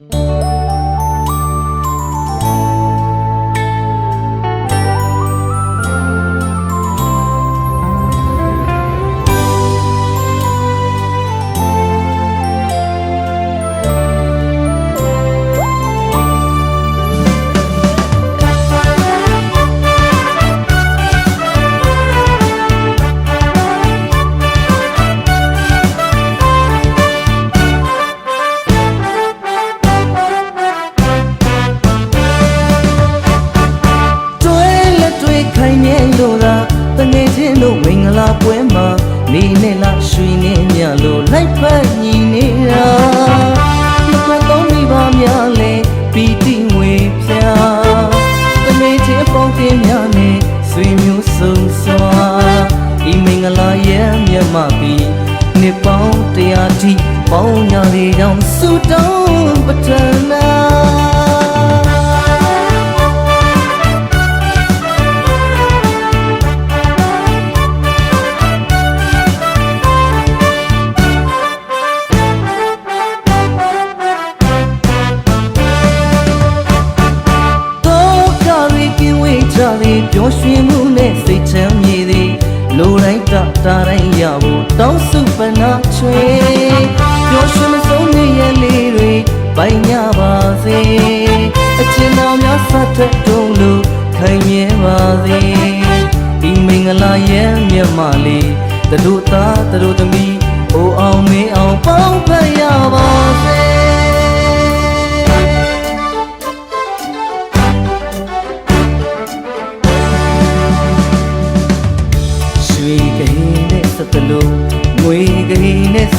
တွဲ ရဲ့မြတ်မပြီးနှစ်ပေါင်းတရားတိပေါင်းညာလေးကြောင့်ဆုတောင်းပတနာတော့ကရီကင်းဝေးကြသည်ပျော်ရွှင်မှုနဲ့စိတ်ချမ်းမြေသည် လိုတိုင်းတတာတိုင်းရဖို့တောင်းစုပနာချွေပျော်ရွှင်မဆုံးနေရလေးတွေပိုင်ညပါစေအချင်းတော်များဆက်ထက်တုံးလို့ခိုင်မြဲပါစေဒီမင်္ဂလာရဲ့မြတ်မလေးတတို့သားတတို့သမီးအိုအောင်မင်းအောင်ပေါင်းဖက်ရပါစေ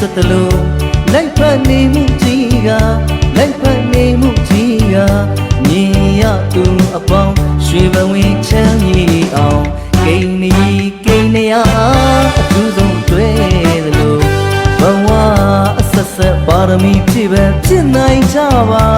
စက်တလို့လိုက်ဖက်နေမှုကြီးကလိုက်ဖက်နေမှုကြီးကမြင်ရသူအပေါင်းရွှေဘဝင်ချမ်းမြေအောင်ကိန်းနေကိန်းနေရအထူးဆုံးတွေ့သလိုဘဝအဆက်ဆက်ပါရမီပြည့်ပဲဖြစ်နိုင်ကြပါ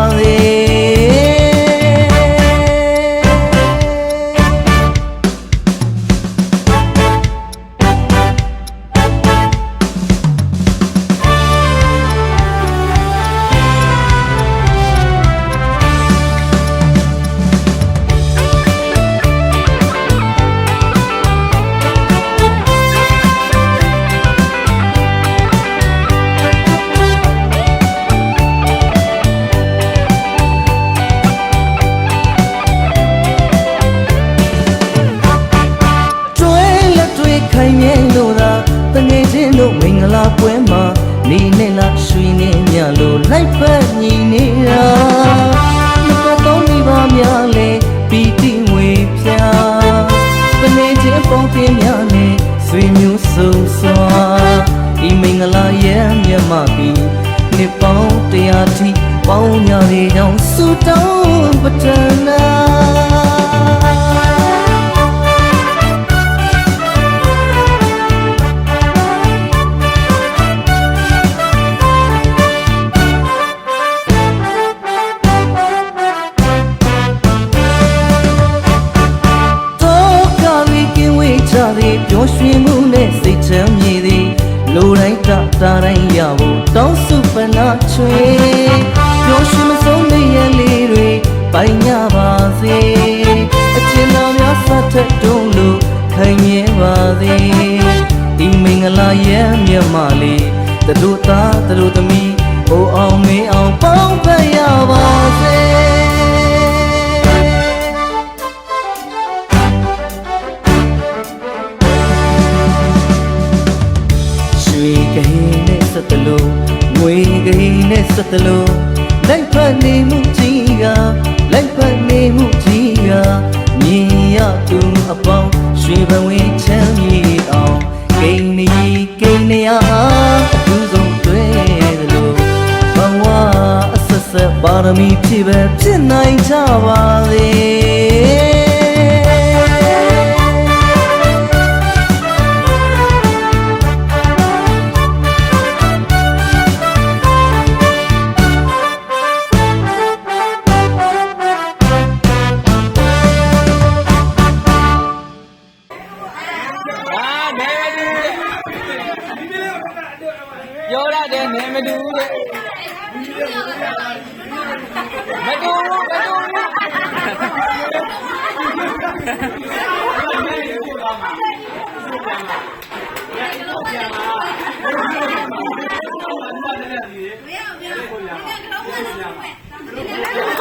တွေခိုင်မြဲလို့သာတငယ်ချင်းတို့မင်္ဂလာပွဲမှာနေနဲ့လားရွှေနေမြလို့လိုက်ဖက်ညီနေတာမပတ်တော့မိပါများလဲပီတိငွေဖြာတငယ်ချင်းပေါင်းတင်များနဲ့ဆွေမျိုးစုံစွာဒီမင်္ဂလာရဲ့မြတ်မပြီးနှစ်ပေါင်းတရားထိပေါင်းညာလေးကြောင့်ဆုတောင်းပတနာ ကြသည်ပျော်ရွှင်မှုနဲ့စိတ်ချမ်းမြေသည်လိုတိုင်းတတာတိုင်းရဖို့တောင်းစုပနာချွေပျော်ရွှင်မဆုံးနေရလေးတွေပိုင်ညပါစေအချင်းတော်များဆက်ထက်တုံးလို့ခိုင်မြဲပါစေဒီမင်္ဂလာရဲ့မြတ်မလေးတတို့သားတတို့သမီးဟိုအောင် နဲ့စက်တလို့လိုက်ဖက်နေမှုကြီးကလိုက်ဖက်နေမှုကြီးကမြင်ရသူအပေါင်းရွှေဘဝင်ချမ်းမြေအောင်ကိန်းနေကိန်းနေအားအထူးဆုံးတွေ့သလိုဘဝအဆက်ဆက်ပါရမီဖြည့်ပဲဖြစ်နိုင်ကြပါစေ ပြောရတဲ့နေမတူတဲ့မတူဘူးမတူဘူးမရဘူးမရဘူး